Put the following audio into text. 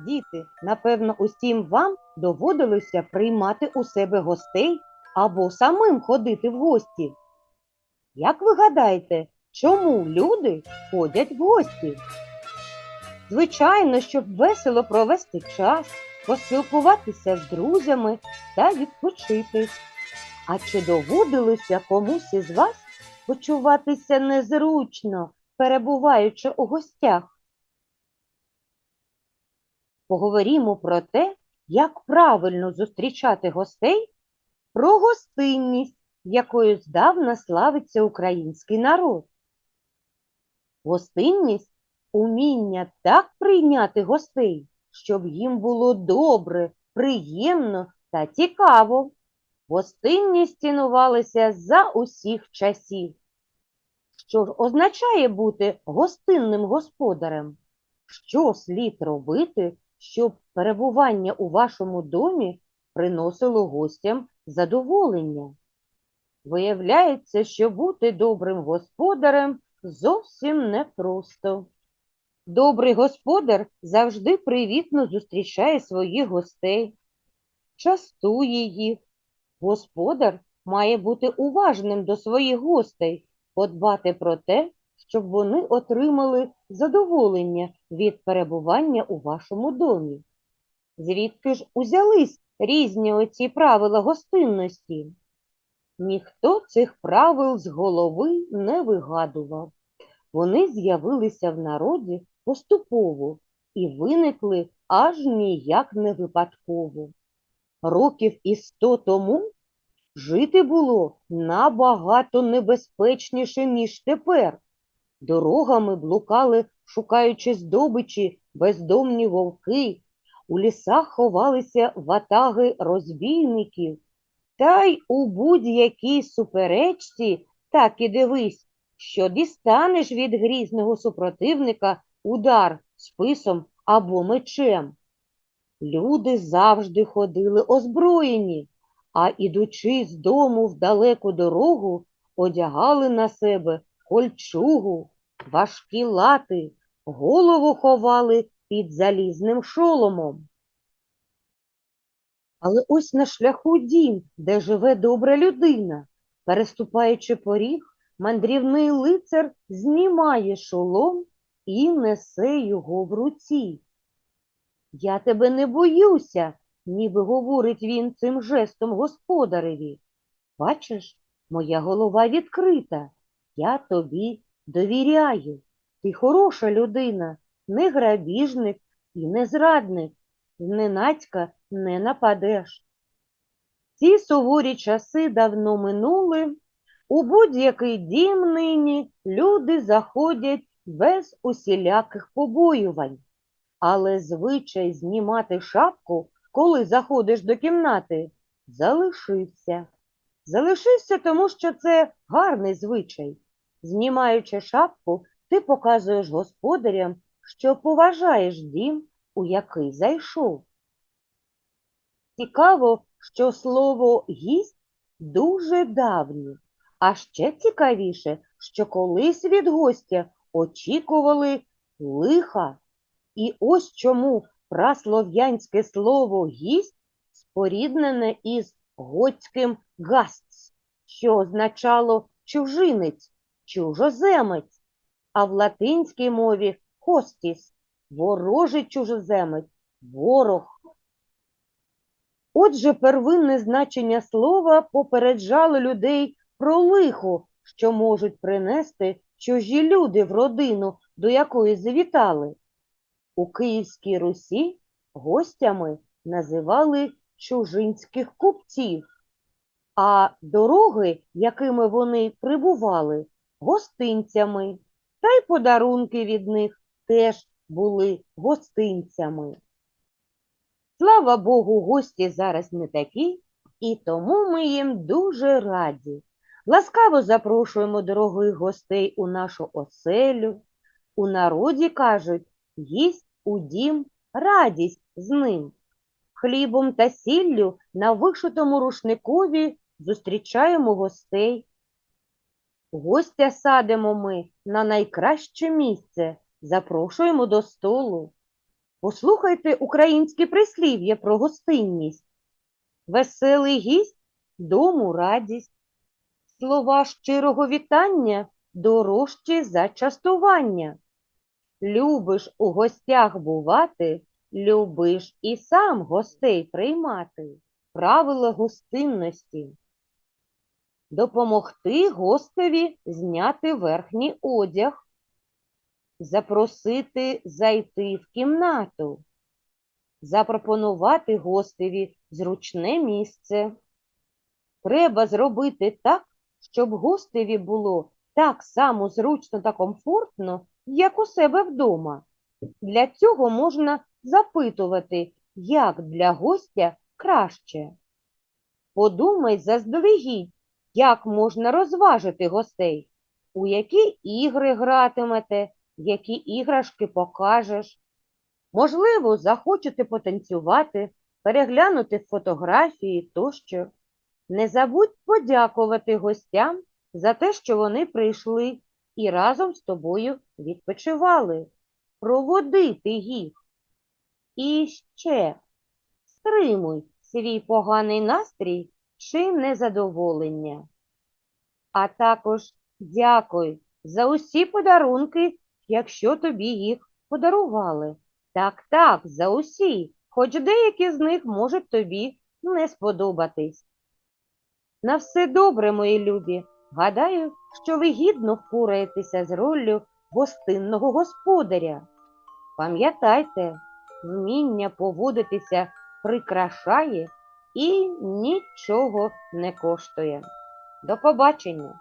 Діти, напевно, усім вам доводилося приймати у себе гостей або самим ходити в гості. Як ви гадаєте, чому люди ходять в гості? Звичайно, щоб весело провести час, поспілкуватися з друзями та відпочити. А чи доводилося комусь із вас почуватися незручно, перебуваючи у гостях? Поговоримо про те, як правильно зустрічати гостей, про гостинність, якою здавна славиться український народ. Гостинність уміння так прийняти гостей, щоб їм було добре, приємно та цікаво. Гостинність цінувалася за усіх часів. Що ж означає бути гостинним господарем? Що слід робити, щоб перебування у вашому домі приносило гостям задоволення? Виявляється, що бути добрим господарем зовсім непросто. Добрий господар завжди привітно зустрічає своїх гостей, частує їх. Господар має бути уважним до своїх гостей, подбати про те, щоб вони отримали задоволення від перебування у вашому домі. Звідки ж узялись різні оці правила гостинності? Ніхто цих правил з голови не вигадував. Вони з'явилися в народі поступово і виникли аж ніяк не випадково. Років і сто тому жити було набагато небезпечніше, ніж тепер. Дорогами блукали, шукаючи здобичі, бездомні вовки, у лісах ховалися ватаги розбійників. Та й у будь-якій суперечці так і дивись, що дістанеш від грізного супротивника удар списом або мечем. Люди завжди ходили озброєні, а ідучи з дому в далеку дорогу, одягали на себе кольчугу, важкі лати, голову ховали під залізним шоломом. Але ось на шляху дім, де живе добра людина, переступаючи поріг, мандрівний лицар знімає шолом і несе його в руці. Я тебе не боюся, ніби говорить він цим жестом господареві. Бачиш, моя голова відкрита, я тобі довіряю. Ти хороша людина, не грабіжник і не зрадник, зненацька не нападеш. Ці суворі часи давно минули, у будь-який дім нині люди заходять без усіляких побоювань. Але звичай знімати шапку, коли заходиш до кімнати, залишився. Залишився, тому що це гарний звичай. Знімаючи шапку, ти показуєш господарям, що поважаєш дім, у який зайшов. Цікаво, що слово гість дуже давнє, а ще цікавіше, що колись від гостя очікували лиха. І ось чому праслов'янське слово гість споріднене із готським гастс, що означало чужинець, чужоземець, а в латинській мові хостіс ворожий чужоземець, ворог. Отже, первинне значення слова попереджало людей про лихо, що можуть принести чужі люди в родину, до якої завітали. У Київській Русі гостями називали чужинських купців, а дороги, якими вони прибували, гостинцями, та й подарунки від них теж були гостинцями. Слава Богу, гості зараз не такі, і тому ми їм дуже раді. Ласкаво запрошуємо дорогих гостей у нашу оселю. У народі кажуть, їсть у дім радість з ним. Хлібом та сіллю на вишитому рушникові зустрічаємо гостей. Гостя садимо ми на найкраще місце, запрошуємо до столу. Послухайте українське прислів'я про гостинність. Веселий гість дому радість. Слова щирого вітання дорожчі за частування. Любиш у гостях бувати, любиш і сам гостей приймати. Правила гостинності. Допомогти гостеві зняти верхній одяг, запросити зайти в кімнату, запропонувати гостеві зручне місце. Треба зробити так, щоб гостеві було так само зручно та комфортно, як у себе вдома. Для цього можна запитувати, як для гостя краще. Подумай заздалегідь, як можна розважити гостей, у які ігри гратимете, які іграшки покажеш. Можливо, захочете потанцювати, переглянути фотографії тощо. Не забудь подякувати гостям за те, що вони прийшли і разом з тобою відпочивали. Проводити їх. І ще стримуй свій поганий настрій чи незадоволення. А також дякуй за усі подарунки, якщо тобі їх подарували. Так, так, за усі, хоч деякі з них можуть тобі не сподобатись. На все добре, мої любі. Гадаю, що ви гідно впораєтеся з роллю гостинного господаря. Пам'ятайте, вміння поводитися прикрашає і нічого не коштує. До побачення!